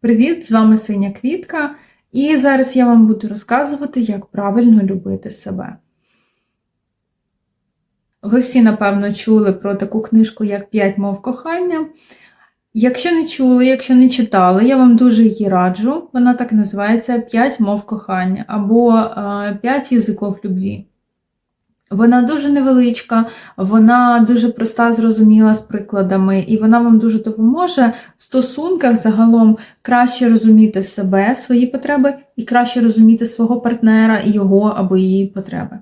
Привіт! З вами Синя Квітка, і зараз я вам буду розказувати, як правильно любити себе. Ви всі, напевно, чули про таку книжку, як П'ять мов кохання. Якщо не чули, якщо не читали, я вам дуже її раджу. Вона так називається П'ять мов кохання або е, П'ять язиків любві. Вона дуже невеличка, вона дуже проста, зрозуміла з прикладами, і вона вам дуже допоможе в стосунках загалом краще розуміти себе, свої потреби, і краще розуміти свого партнера, його або її потреби.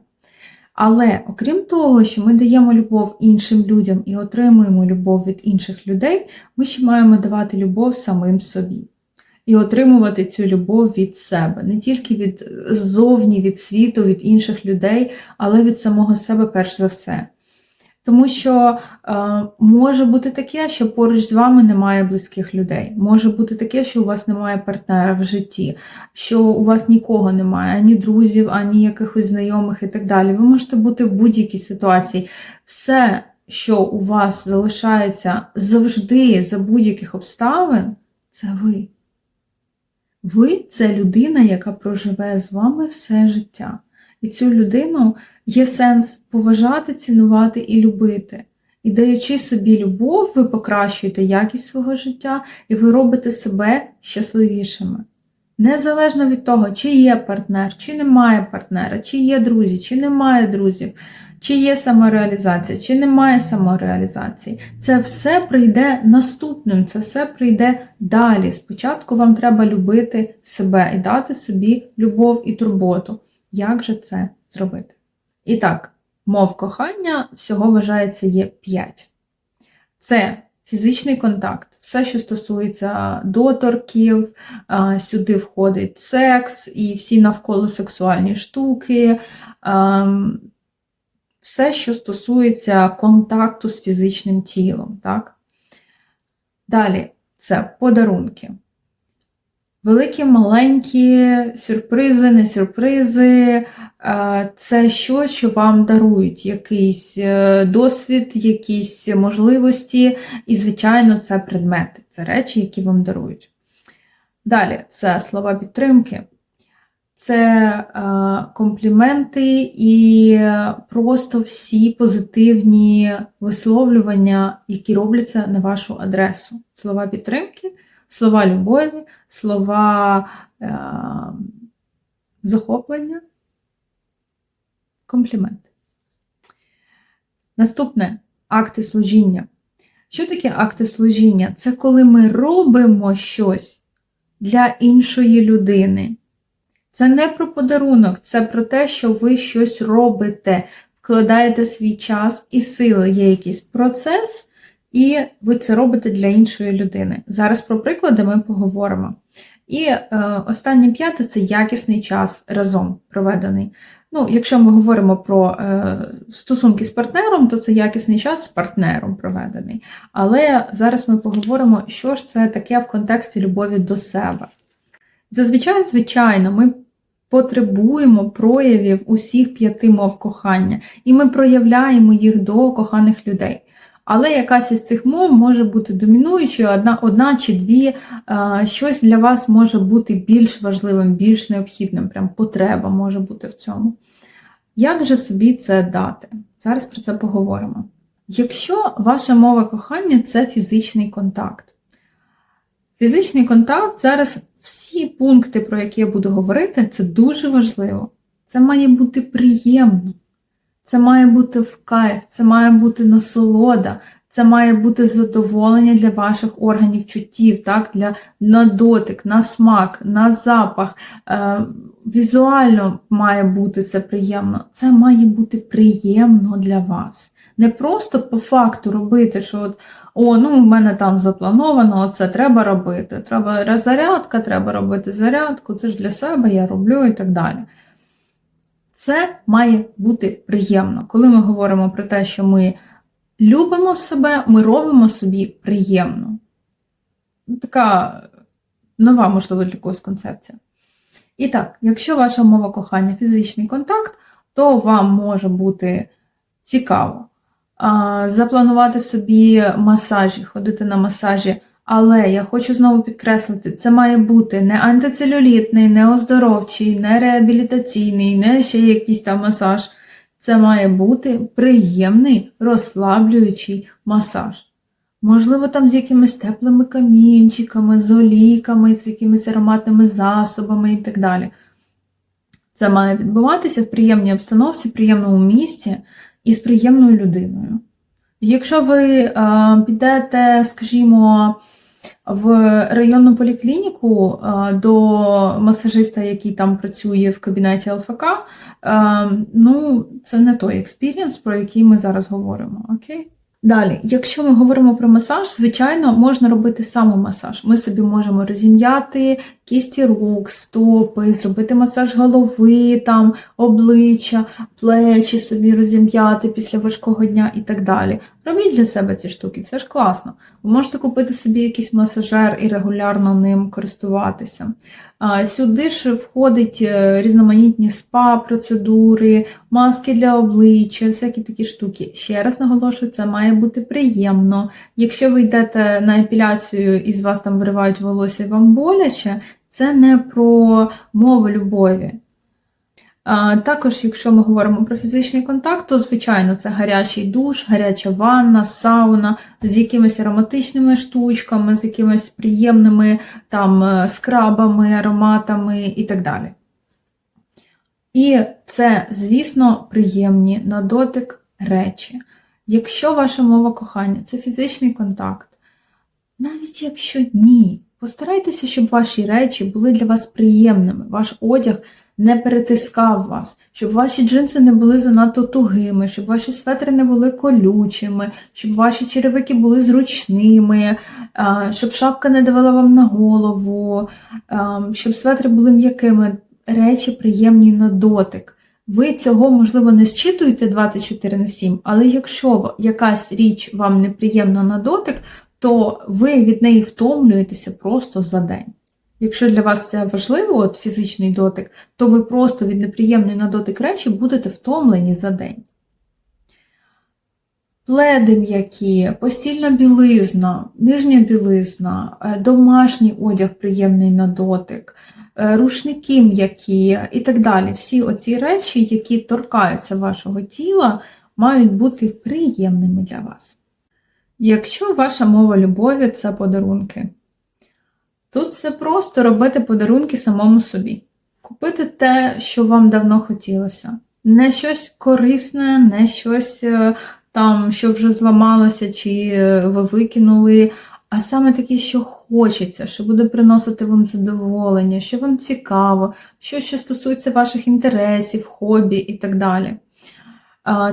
Але окрім того, що ми даємо любов іншим людям і отримуємо любов від інших людей, ми ще маємо давати любов самим собі. І отримувати цю любов від себе, не тільки від ззовні, від світу, від інших людей, але від самого себе перш за все. Тому що е, може бути таке, що поруч з вами немає близьких людей. Може бути таке, що у вас немає партнера в житті, що у вас нікого немає, ані друзів, ані якихось знайомих і так далі. Ви можете бути в будь-якій ситуації. Все, що у вас залишається завжди за будь-яких обставин, це ви. Ви це людина, яка проживе з вами все життя. І цю людину є сенс поважати, цінувати і любити. І даючи собі любов, ви покращуєте якість свого життя і ви робите себе щасливішими. Незалежно від того, чи є партнер, чи немає партнера, чи є друзі, чи немає друзів, чи є самореалізація, чи немає самореалізації. Це все прийде наступним, це все прийде далі. Спочатку вам треба любити себе і дати собі любов і турботу. Як же це зробити? І так, мов кохання всього вважається є 5. Це фізичний контакт, все, що стосується доторків, сюди входить секс і всі навколо сексуальні штуки, все, що стосується контакту з фізичним тілом. Так? Далі це подарунки. Великі, маленькі сюрпризи, не сюрпризи це щось, що вам дарують, якийсь е, досвід, якісь можливості, і, звичайно, це предмети, це речі, які вам дарують. Dалі це слова підтримки, це компліменти і просто всі позитивні висловлювання, які робляться на вашу адресу. Слова підтримки слова любові, слова е, захоплення, компліменти. Наступне акти служіння. Що таке акти служіння? Це коли ми робимо щось для іншої людини. Це не про подарунок, це про те, що ви щось робите, вкладаєте свій час і сили. Є якийсь процес, і ви це робите для іншої людини. Зараз про приклади ми поговоримо. І е, останнє п'яте це якісний час разом проведений. Ну, Якщо ми говоримо про е, стосунки з партнером, то це якісний час з партнером проведений. Але зараз ми поговоримо, що ж це таке в контексті любові до себе. Зазвичай, звичайно, ми потребуємо проявів усіх п'яти мов кохання, і ми проявляємо їх до коханих людей. Але якась із цих мов може бути домінуючою, одна одна чи дві, щось для вас може бути більш важливим, більш необхідним, прям потреба може бути в цьому. Як же собі це дати? Зараз про це поговоримо. Якщо ваша мова кохання це фізичний контакт. Фізичний контакт, зараз всі пункти, про які я буду говорити, це дуже важливо. Це має бути приємно. Це має бути в кайф, це має бути насолода, це має бути задоволення для ваших органів чуттів, так? для, на дотик, на смак, на запах. Е, Візуально має бути це приємно. Це має бути приємно для вас. Не просто по факту робити, що от, о, ну в мене там заплановано, це треба робити. Треба зарядка, треба робити зарядку, це ж для себе я роблю і так далі. Це має бути приємно. Коли ми говоримо про те, що ми любимо себе, ми робимо собі приємно. Така нова, можливо, для когось концепція. І так, якщо ваша мова кохання фізичний контакт, то вам може бути цікаво запланувати собі масажі, ходити на масажі Але я хочу знову підкреслити, це має бути не антицелюлітний, не оздоровчий, не реабілітаційний, не ще якийсь там масаж. Це має бути приємний розслаблюючий масаж. Можливо, там з якимись теплими камінчиками, з олійками, з якимись ароматними засобами і так далі. Це має відбуватися в приємній обстановці, в приємному місці і з приємною людиною. Якщо ви е, підете, скажімо, в районну поліклініку е, до масажиста, який там працює в кабінеті ЛФК, е, ну, це не той експірієнс, про який ми зараз говоримо. Окей? Далі, якщо ми говоримо про масаж, звичайно, можна робити самомасаж. Ми собі можемо розім'яти кісті рук, стопи, зробити масаж голови, там, обличчя, плечі собі розім'яти після важкого дня і так далі. Робіть для себе ці штуки, це ж класно. Ви можете купити собі якийсь масажер і регулярно ним користуватися. Сюди ж входить е, різноманітні спа-процедури, маски для обличчя, всякі такі штуки. Ще раз наголошую, це має бути приємно. Якщо ви йдете на епіляцію і з вас там виривають волосся і вам боляче, це не про мову любові. А, Також, якщо ми говоримо про фізичний контакт, то, звичайно, це гарячий душ, гаряча ванна, сауна з якимись ароматичними штучками, з якимись приємними там е, скрабами, ароматами і так далі. І це, звісно, приємні на дотик речі. Якщо ваша мова кохання це фізичний контакт, навіть якщо ні, постарайтеся, щоб ваші речі були для вас приємними, ваш одяг не перетискав вас, щоб ваші джинси не були занадто тугими, щоб ваші светри не були колючими, щоб ваші черевики були зручними, щоб шапка не давала вам на голову, щоб светри були м'якими, речі приємні на дотик. Ви цього, можливо, не зчитуєте 24 на 7, але якщо якась річ вам неприємна на дотик, то ви від неї втомлюєтеся просто за день. Якщо для вас це важливо, от фізичний дотик, то ви просто від неприємної на дотик речі будете втомлені за день. Пледи м'які, постільна білизна, нижня білизна, е, домашній одяг приємний на дотик, е, рушники м'які і так далі. Всі оці речі, які торкаються вашого тіла, мають бути приємними для вас. Якщо ваша мова любові це подарунки, тут це просто робити подарунки самому собі. Купити те, що вам давно хотілося. Не щось корисне, не щось е, там, що вже зламалося, чи е, ви викинули, а саме таке, що хочеться, що буде приносити вам задоволення, що вам цікаво, що, що стосується ваших інтересів, хобі і так далі.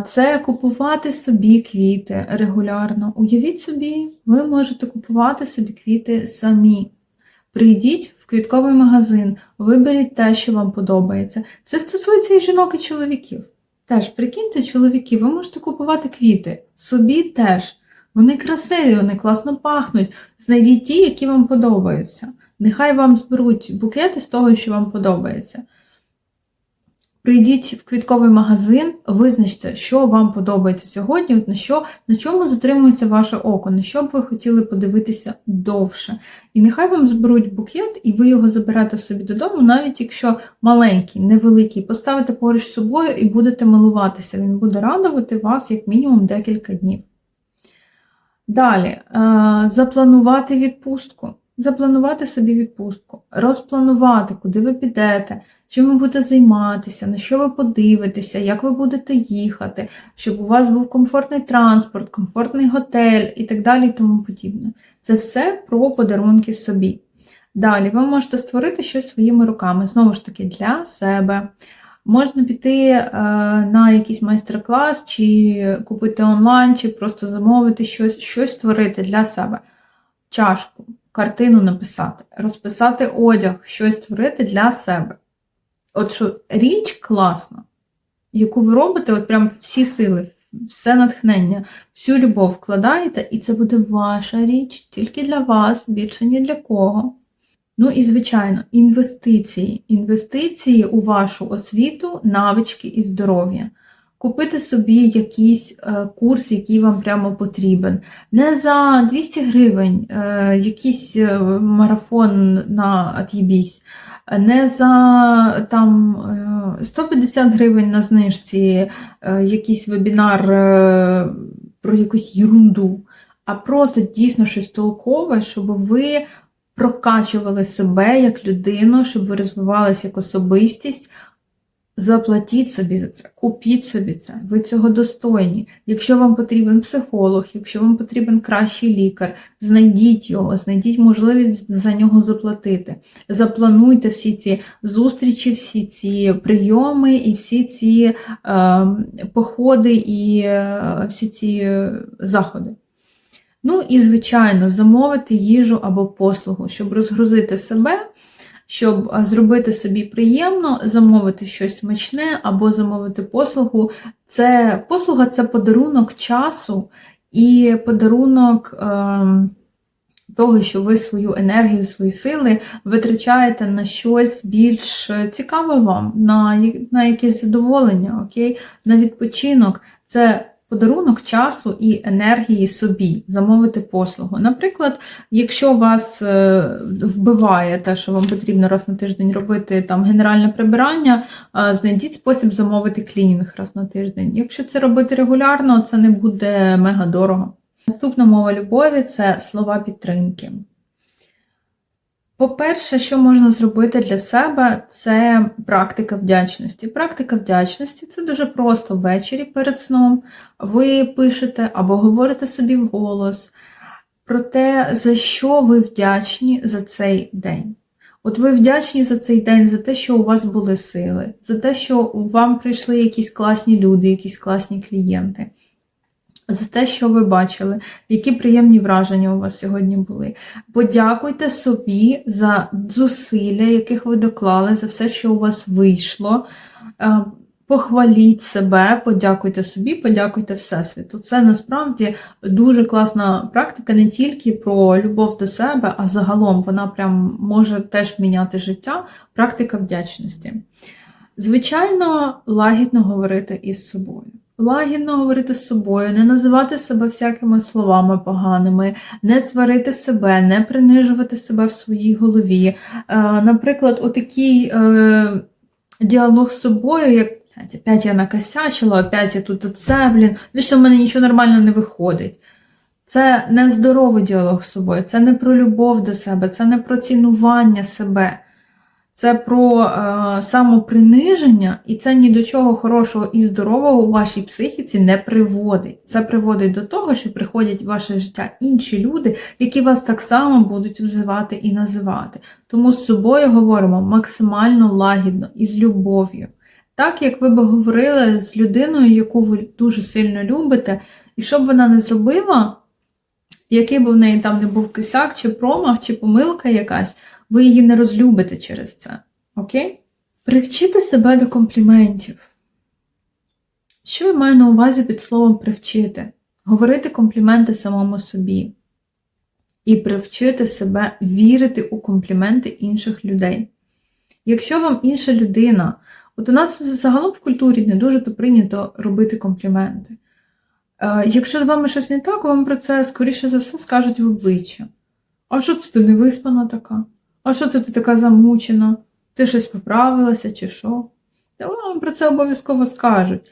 Це купувати собі квіти регулярно. Уявіть собі, ви можете купувати собі квіти самі. Прийдіть в квітковий магазин, виберіть те, що вам подобається. Це стосується і жінок, і чоловіків. Теж, прикиньте, чоловіки, ви можете купувати квіти. Собі теж. Вони красиві, вони класно пахнуть. Знайдіть ті, які вам подобаються. Нехай вам зберуть букети з того, що вам подобається. Прийдіть в квітковий магазин, визначте, що вам подобається сьогодні, на що, на чому затримується ваше око, на що б ви хотіли подивитися довше. І нехай вам зберуть букет, і ви його заберете собі додому, навіть якщо маленький, невеликий, поставите поруч з собою і будете милуватися. Він буде радувати вас як мінімум декілька днів. Далі, е, запланувати відпустку. Запланувати собі відпустку, розпланувати, куди ви підете, чим ви будете займатися, на що ви подивитеся, як ви будете їхати, щоб у вас був комфортний транспорт, комфортний готель і так далі і тому подібне. Це все про подарунки собі. Далі ви можете створити щось своїми руками, знову ж таки, для себе. Можна піти е, на якийсь майстер-клас, чи купити онлайн, чи просто замовити щось, щось створити для себе. Чашку, картину написати, розписати одяг, щось створити для себе. От що річ класна, яку ви робите, от прям всі сили, все натхнення, всю любов вкладаєте, і це буде ваша річ, тільки для вас, більше ні для кого. Ну і, звичайно, інвестиції. Інвестиції у вашу освіту, навички і здоров'я. Купити собі якийсь е, курс, який вам прямо потрібен. Не за 200 гривень е, якийсь е, марафон на Atібісь, не за там е, 150 гривень на знижці якийсь вебінар про якусь ерунду, а просто дійсно щось толкове, щоб ви прокачували себе як людину, щоб ви розвивалися як особистість. Заплатіть собі за це, купіть собі це, ви цього достойні. Якщо вам потрібен психолог, якщо вам потрібен кращий лікар, знайдіть його, знайдіть можливість за нього заплатити. Заплануйте всі ці зустрічі, всі ці прийоми і всі ці е, походи і е, всі ці заходи. Ну і, звичайно, замовити їжу або послугу, щоб розгрузити себе щоб е, зробити собі приємно, замовити щось смачне або замовити послугу. Це послуга це подарунок часу і подарунок е, того, що ви свою енергію, свої сили витрачаєте на щось більш цікаве вам, на на якесь задоволення, окей? на відпочинок. Це подарунок часу і енергії собі, замовити послугу. Наприклад, якщо вас е, вбиває те, що вам потрібно раз на тиждень робити там генеральне прибирання, е, знайдіть спосіб замовити клінінг раз на тиждень. Якщо це робити регулярно, це не буде мега дорого. Наступна мова любові це слова підтримки. По-перше, що можна зробити для себе, це практика вдячності. Практика вдячності це дуже просто ввечері перед сном. Ви пишете або говорите собі вголос про те, за що ви вдячні за цей день. От ви вдячні за цей день, за те, що у вас були сили, за те, що вам прийшли якісь класні люди, якісь класні клієнти за те, що ви бачили, які приємні враження у вас сьогодні були. Подякуйте собі за зусилля, яких ви доклали, за все, що у вас вийшло. Е, похваліть себе, подякуйте собі, подякуйте Всесвіту. Це насправді дуже класна практика не тільки про любов до себе, а загалом вона прям може теж міняти життя. Практика вдячності. Звичайно, лагідно говорити із собою лагідно говорити з собою, не називати себе всякими словами поганими, не сварити себе, не принижувати себе в своїй голові. Е, наприклад, отакий е, діалог з собою, як опять я накосячила, опять я тут оце, блін, вічно в мене нічого нормально не виходить. Це не здоровий діалог з собою, це не про любов до себе, це не про цінування себе. Це про е, самоприниження, і це ні до чого хорошого і здорового у вашій психіці не приводить. Це приводить до того, що приходять в ваше життя інші люди, які вас так само будуть взивати і називати. Тому з собою говоримо максимально лагідно і з любов'ю. Так, як ви би говорили з людиною, яку ви дуже сильно любите, і що б вона не зробила, який би в неї там не був кисяк, чи промах, чи помилка якась ви її не розлюбите через це. Окей? Привчити себе до компліментів. Що я маю на увазі під словом привчити? Говорити компліменти самому собі. І привчити себе вірити у компліменти інших людей. Якщо вам інша людина, от у нас загалом в культурі не дуже то прийнято робити компліменти. Е, якщо з вами щось не так, вам про це, скоріше за все, скажуть в обличчя. А що це ти не виспана така? А що це ти така замучена? Ти щось поправилася чи що? Та вам про це обов'язково скажуть.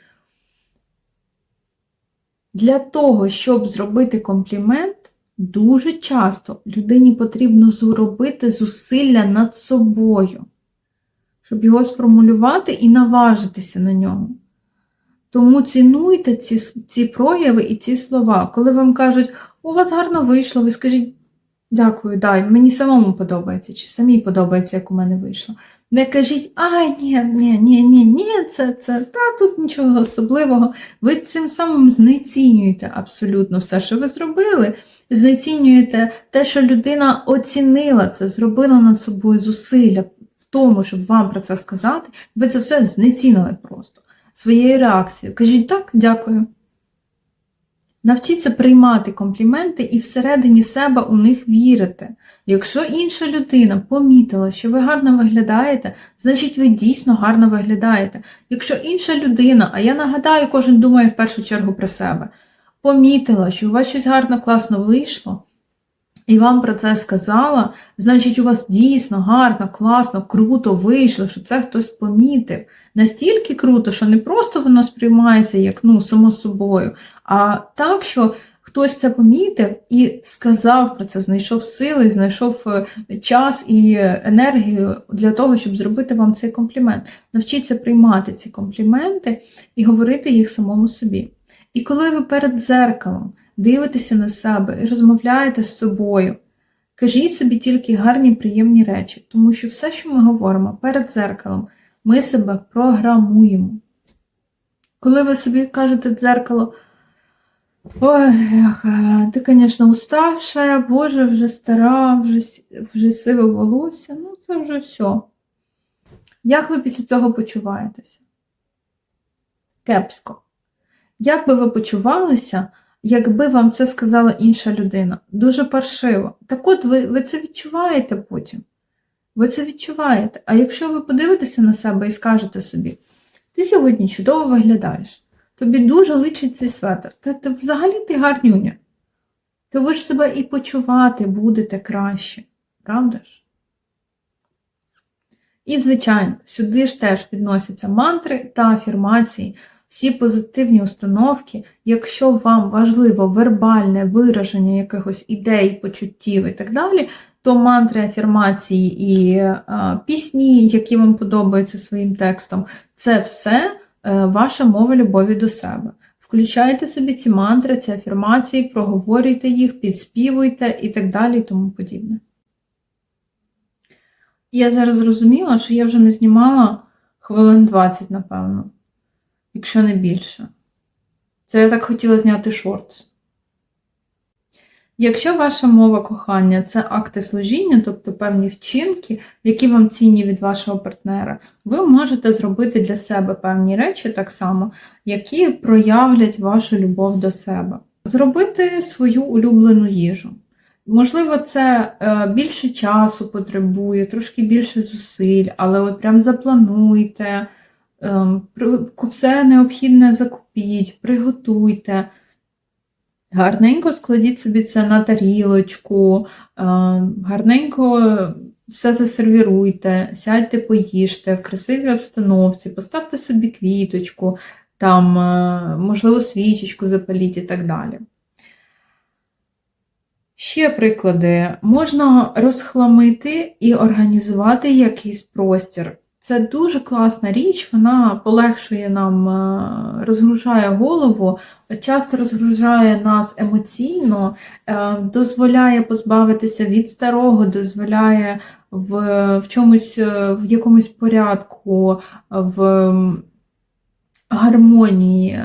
Для того, щоб зробити комплімент, дуже часто людині потрібно зробити зусилля над собою, щоб його сформулювати і наважитися на нього. Тому цінуйте ці ці прояви і ці слова. Коли вам кажуть, у вас гарно вийшло, ви скажіть, Дякую, дай. Мені самому подобається, чи самій подобається, як у мене вийшло. Не кажіть, ай, ні, ні, ні, ні, ні, це, це, та тут нічого особливого. Ви цим самим знецінюєте абсолютно все, що ви зробили. Знецінюєте те, що людина оцінила це, зробила над собою зусилля в тому, щоб вам про це сказати. Ви це все знецінили просто своєю реакцією. Кажіть так, дякую. Навчіться приймати компліменти і всередині себе у них вірити. Якщо інша людина помітила, що ви гарно виглядаєте, значить ви дійсно гарно виглядаєте. Якщо інша людина, а я нагадаю, кожен думає в першу чергу про себе, помітила, що у вас щось гарно, класно вийшло, і вам про це сказала, значить, у вас дійсно гарно, класно, круто вийшло, що це хтось помітив. Настільки круто, що не просто воно сприймається як ну, само собою, а так, що хтось це помітив і сказав про це, знайшов сили, знайшов е, час і енергію для того, щоб зробити вам цей комплімент. Навчіться приймати ці компліменти і говорити їх самому собі. І коли ви перед дзеркалом дивитеся на себе і розмовляєте з собою, кажіть собі тільки гарні, приємні речі, тому що все, що ми говоримо перед дзеркалом, ми себе програмуємо. Коли ви собі кажете дзеркало, ой, ти, звісно, уставша, Боже, вже стара, вже, вже сиве волосся, ну це вже все. Як ви після цього почуваєтеся? Кепсько. Як би ви почувалися, якби вам це сказала інша людина? Дуже паршиво. Так от ви, ви це відчуваєте потім. Ви це відчуваєте. А якщо ви подивитеся на себе і скажете собі, ти сьогодні чудово виглядаєш, тобі дуже личить цей светр, та ти взагалі ти гарнюня, то ви ж себе і почувати будете краще, правда ж? І, звичайно, сюди ж теж відносяться мантри та афірмації, всі позитивні установки, якщо вам важливо вербальне вираження якихось ідей, почуттів і так далі, то мантри, афірмації і а, пісні, які вам подобаються своїм текстом, це все а, ваша мова любові до себе. Включайте собі ці мантри, ці афірмації, проговорюйте їх, підспівуйте і так далі, і тому подібне. Я зараз зрозуміла, що я вже не знімала хвилин 20, напевно, якщо не більше. Це я так хотіла зняти шортс. Якщо ваша мова кохання це акти служіння, тобто певні вчинки, які вам цінні від вашого партнера, ви можете зробити для себе певні речі так само, які проявлять вашу любов до себе. Зробити свою улюблену їжу. Можливо, це е, більше часу потребує, трошки більше зусиль, але от прям заплануйте, все необхідне закупіть, приготуйте. Гарненько складіть собі це на тарілочку, гарненько все засервіруйте, сядьте, поїжте в красивій обстановці, поставте собі квіточку, там, можливо, свічечку запаліть і так далі. Ще приклади, можна розхламити і організувати якийсь простір. Це дуже класна річ, вона полегшує нам, е, розгружає голову, часто розгружає нас емоційно, е, дозволяє позбавитися від старого, дозволяє в в чомусь, е, в якомусь порядку, в гармонії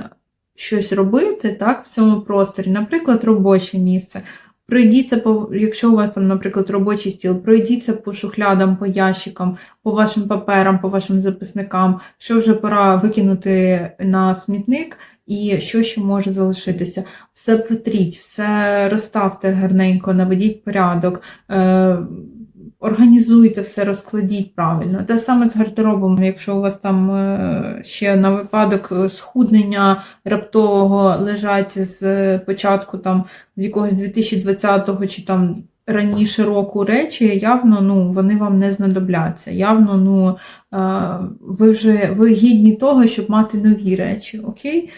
щось робити так, в цьому просторі, наприклад, робоче місце. Пройдіться по, якщо у вас там, наприклад, робочий стіл, пройдіться по шухлядам, по ящикам, по вашим паперам, по вашим записникам, що вже пора викинути на смітник, і що ще може залишитися. Все протріть, все розставте гарненько, наведіть порядок. Е Організуйте все, розкладіть правильно. Те саме з гардеробом, якщо у вас там е, ще на випадок схуднення раптового лежать з початку там з якогось 2020-го чи там раніше року речі, явно ну, вони вам не знадобляться. Явно ну, е, ви вже ви гідні того, щоб мати нові речі. окей?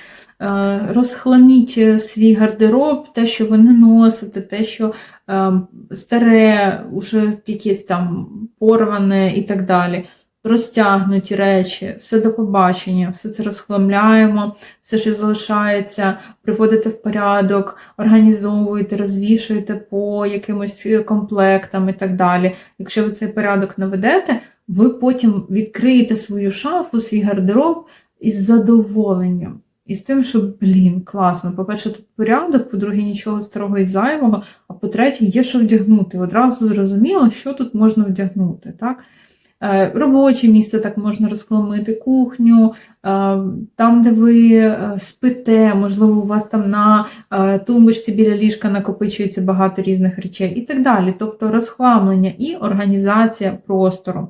Е, розхламіть свій гардероб, те, що ви не носите, те, що е, старе, вже якесь там порване і так далі. Розтягнуті речі, все до побачення, все це розхламляємо, все, що залишається, приводите в порядок, організовуєте, розвішуєте по якимось комплектам і так далі. Якщо ви цей порядок наведете, ви потім відкриєте свою шафу, свій гардероб із задоволенням. І з тим, що, блін, класно. По-перше, тут порядок, по-друге, нічого старого і зайвого, а по-третє, є що вдягнути. Одразу зрозуміло, що тут можна вдягнути. так? Е, Робоче місце так можна розхламити, кухню, е, там, де ви е, спите, можливо, у вас там на тумбочці біля ліжка накопичується багато різних речей і так далі. Тобто розхламлення і організація простору.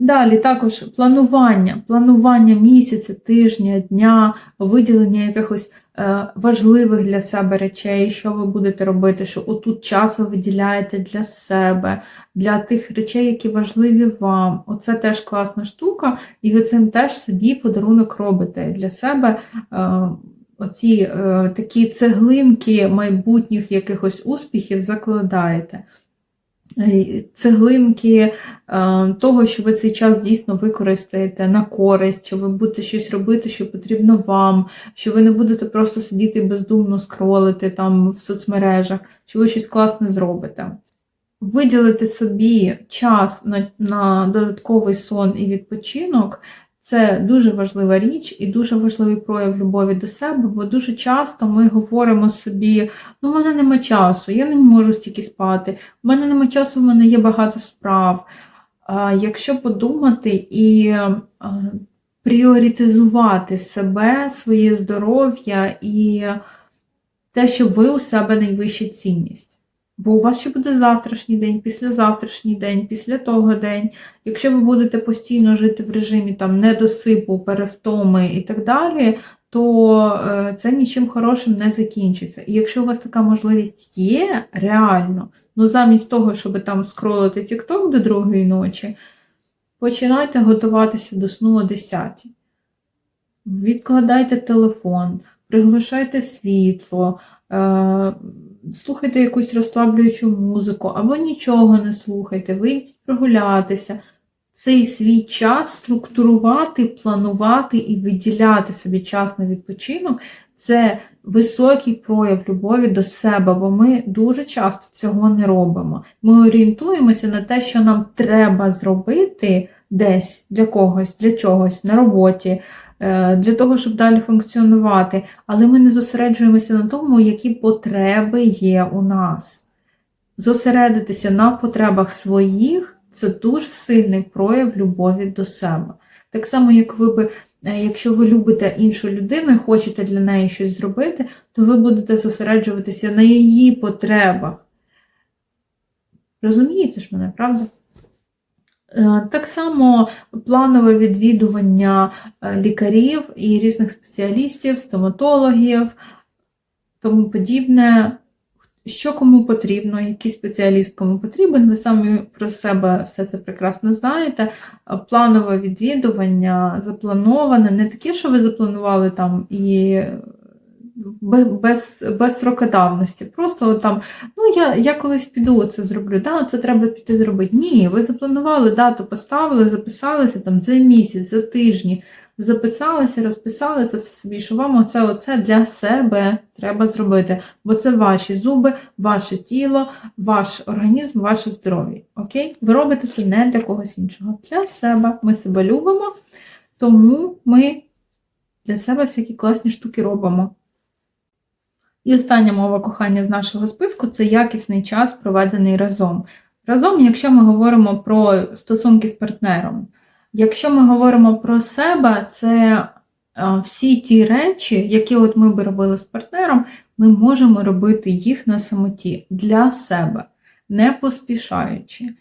Далі також планування, планування місяця, тижня, дня, виділення якихось е, важливих для себе речей, що ви будете робити, що отут час ви виділяєте для себе, для тих речей, які важливі вам. Оце теж класна штука, і ви цим теж собі подарунок робите для себе. Е, Оці е, такі цеглинки майбутніх якихось успіхів закладаєте. Е, Цеглинки е, того, що ви цей час дійсно використаєте на користь, що ви будете щось робити, що потрібно вам, що ви не будете просто сидіти бездумно скролити там в соцмережах, що ви щось класне зробите. Виділити собі час на, на додатковий сон і відпочинок це дуже важлива річ і дуже важливий прояв любові до себе, бо дуже часто ми говоримо собі: ну, в мене нема часу, я не можу стільки спати, в мене нема часу, в мене є багато справ. Якщо подумати і пріоритизувати себе, своє здоров'я і те, що ви у себе найвища цінність. Бо у вас ще буде завтрашній день, післязавтрашній день, після того день. Якщо ви будете постійно жити в режимі там недосипу, перевтоми і так далі, то е, це нічим хорошим не закінчиться. І якщо у вас така можливість є реально, ну замість того, щоб там скролити TikTok до другої ночі, починайте готуватися до сну о 10. Відкладайте телефон, приглушайте світло. Е, слухайте якусь розслаблюючу музику, або нічого не слухайте, вийдіть прогулятися. Цей свій час структурувати, планувати і виділяти собі час на відпочинок це високий прояв любові до себе, бо ми дуже часто цього не робимо. Ми орієнтуємося на те, що нам треба зробити десь для когось, для чогось на роботі. Е, для того, щоб далі функціонувати, але ми не зосереджуємося на тому, які потреби є у нас. Зосередитися на потребах своїх це дуже сильний прояв любові до себе. Так само, як ви би, е, якщо ви любите іншу людину і хочете для неї щось зробити, то ви будете зосереджуватися на її потребах. Розумієте ж мене, правда? Е, так само планове відвідування е, лікарів і різних спеціалістів, стоматологів, тому подібне, що кому потрібно, який спеціаліст кому потрібен, ви самі про себе все це прекрасно знаєте. Планове відвідування заплановане, не таке, що ви запланували там і без без срокодавності. Просто там, ну я я колись піду це зроблю, да, це треба піти зробити. Ні, ви запланували дату, поставили, записалися там за місяць, за тижні, записалися, розписали це все собі, що вам оце, оце для себе треба зробити. Бо це ваші зуби, ваше тіло, ваш організм, ваше здоров'я. Окей? Ви робите це не для когось іншого. Для себе. Ми себе любимо, тому ми для себе всякі класні штуки робимо. І остання мова кохання з нашого списку це якісний час, проведений разом. Разом, якщо ми говоримо про стосунки з партнером. Якщо ми говоримо про себе, це всі ті речі, які от ми би робили з партнером, ми можемо робити їх на самоті для себе, не поспішаючи.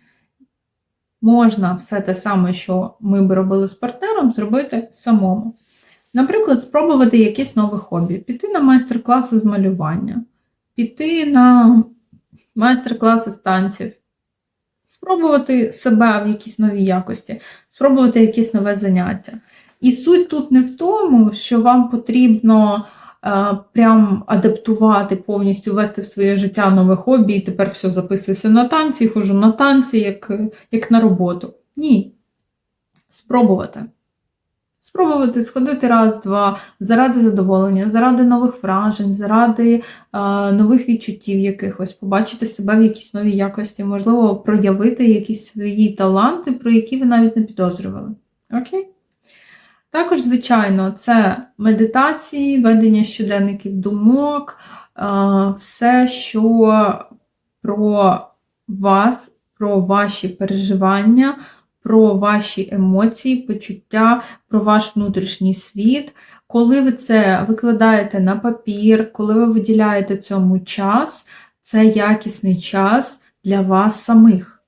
Можна все те саме, що ми би робили з партнером, зробити самому. Наприклад, спробувати якесь нове хобі, піти на майстер-класи з малювання, піти на майстер-класи з танців, спробувати себе в якійсь новій якості, спробувати якесь нове заняття. І суть тут не в тому, що вам потрібно е, прям адаптувати, повністю ввести в своє життя нове хобі, і тепер все записуюся на танці, хожу на танці, як, як на роботу. Ні. Спробувати. Спробувати сходити раз-два, заради задоволення, заради нових вражень, заради а, нових відчуттів якихось, побачити себе в якійсь новій якості, можливо, проявити якісь свої таланти, про які ви навіть не підозрювали. Окей? Також, звичайно, це медитації, ведення щоденників думок, а, все, що про вас, про ваші переживання про ваші емоції, почуття, про ваш внутрішній світ. Коли ви це викладаєте на папір, коли ви виділяєте цьому час, це якісний час для вас самих.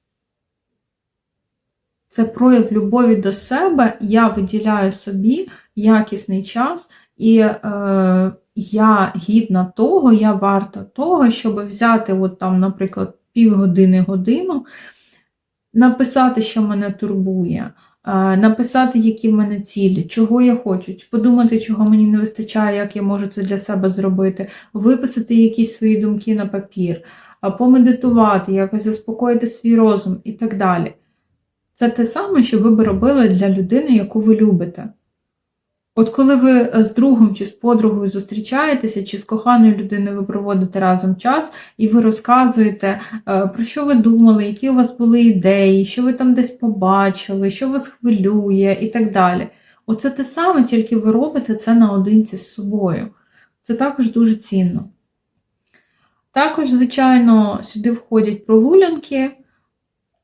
Це прояв любові до себе. Я виділяю собі якісний час, і е, я гідна того, я варта того, щоб взяти, от там, наприклад, півгодини годину, написати, що мене турбує, е, написати, які в мене цілі, чого я хочу, подумати, чого мені не вистачає, як я можу це для себе зробити, виписати якісь свої думки на папір, помедитувати, якось заспокоїти свій розум і так далі. Це те саме, що ви би робили для людини, яку ви любите. От коли ви з другом чи з подругою зустрічаєтеся, чи з коханою людиною ви проводите разом час, і ви розказуєте, е, про що ви думали, які у вас були ідеї, що ви там десь побачили, що вас хвилює і так далі. Оце те саме, тільки ви робите це наодинці з собою. Це також дуже цінно. Також, звичайно, сюди входять прогулянки.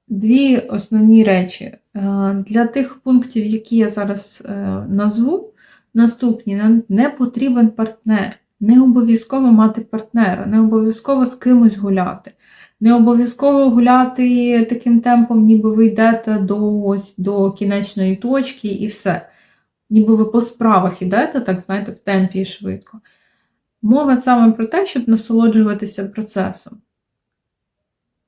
Дві основні речі. Е, Для тих пунктів, які я зараз е, назву, наступні, нам не потрібен партнер. Не обов'язково мати партнера, не обов'язково з кимось гуляти. Не обов'язково гуляти таким темпом, ніби ви йдете до, ось, до кінечної точки і все. Ніби ви по справах йдете, так знаєте, в темпі і швидко. Мова саме про те, щоб насолоджуватися процесом.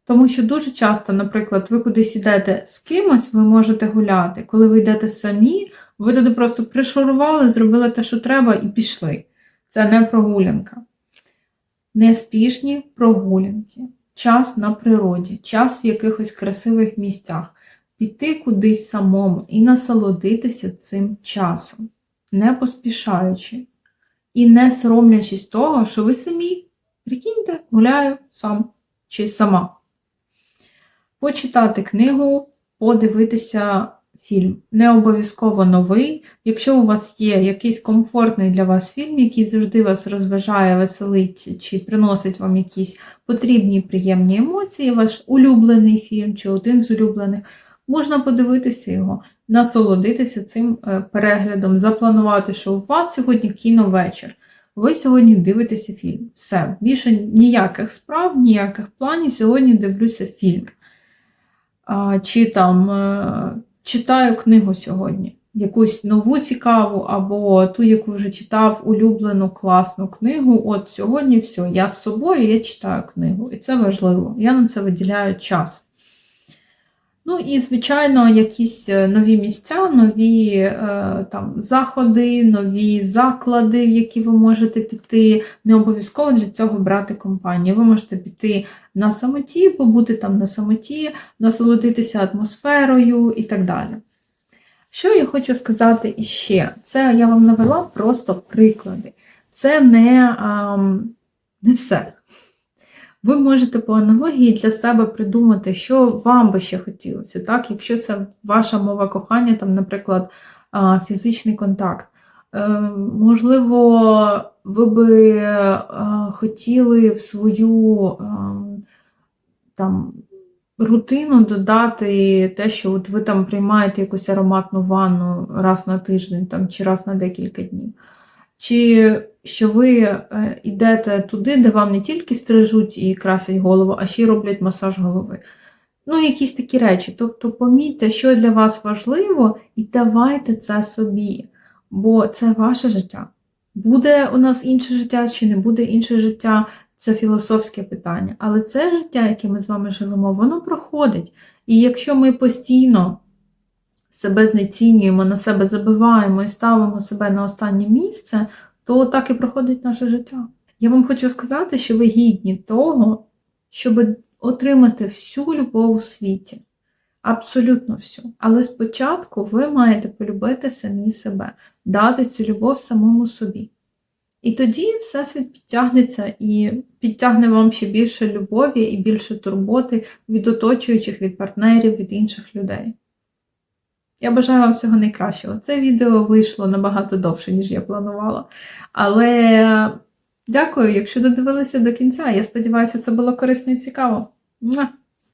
Тому що дуже часто, наприклад, ви кудись йдете з кимось, ви можете гуляти. Коли ви йдете самі, ви туди просто пришурували, зробили те, що треба, і пішли. Це не прогулянка. Неспішні прогулянки. Час на природі, час в якихось красивих місцях. Піти кудись самому і насолодитися цим часом, не поспішаючи. І не соромлячись того, що ви самі, прикиньте, гуляю сам чи сама почитати книгу, подивитися фільм. Не обов'язково новий. Якщо у вас є якийсь комфортний для вас фільм, який завжди вас розважає, веселить чи приносить вам якісь потрібні приємні емоції, ваш улюблений фільм чи один з улюблених, можна подивитися його, насолодитися цим е, переглядом, запланувати, що у вас сьогодні кіновечір. Ви сьогодні дивитеся фільм. Все, більше ніяких справ, ніяких планів. Сьогодні дивлюся фільм чи там е, читаю книгу сьогодні, якусь нову цікаву, або ту, яку вже читав, улюблену класну книгу. От сьогодні все, я з собою я читаю книгу, і це важливо. Я на це виділяю час. Ну і, звичайно, якісь е, нові місця, нові е, там, заходи, нові заклади, в які ви можете піти. Не обов'язково для цього брати компанію. Ви можете піти на самоті, побути там на самоті, насолодитися атмосферою і так далі. Що я хочу сказати іще? Це я вам навела просто приклади. Це не, а, не все. Ви можете по аналогії для себе придумати, що вам би ще хотілося. Так? Якщо це ваша мова кохання, там, наприклад, фізичний контакт. Е, можливо, ви би хотіли в свою там, рутину додати те, що от ви там приймаєте якусь ароматну ванну раз на тиждень там, чи раз на декілька днів. Чи що ви е, йдете туди, де вам не тільки стрижуть і красять голову, а ще й роблять масаж голови. Ну, якісь такі речі. Тобто, помітьте, що для вас важливо, і давайте це собі, бо це ваше життя. Буде у нас інше життя, чи не буде інше життя, це філософське питання. Але це життя, яке ми з вами живемо, воно проходить. І якщо ми постійно себе знецінюємо, на себе забиваємо і ставимо себе на останнє місце, то так і проходить наше життя. Я вам хочу сказати, що ви гідні того, щоб отримати всю любов у світі. Абсолютно всю. Але спочатку ви маєте полюбити самі себе, дати цю любов самому собі. І тоді Всесвіт підтягнеться і підтягне вам ще більше любові і більше турботи від оточуючих, від партнерів, від інших людей. Я бажаю вам всього найкращого. Це відео вийшло набагато довше, ніж я планувала. Але дякую, якщо додивилися до кінця. Я сподіваюся, це було корисно і цікаво.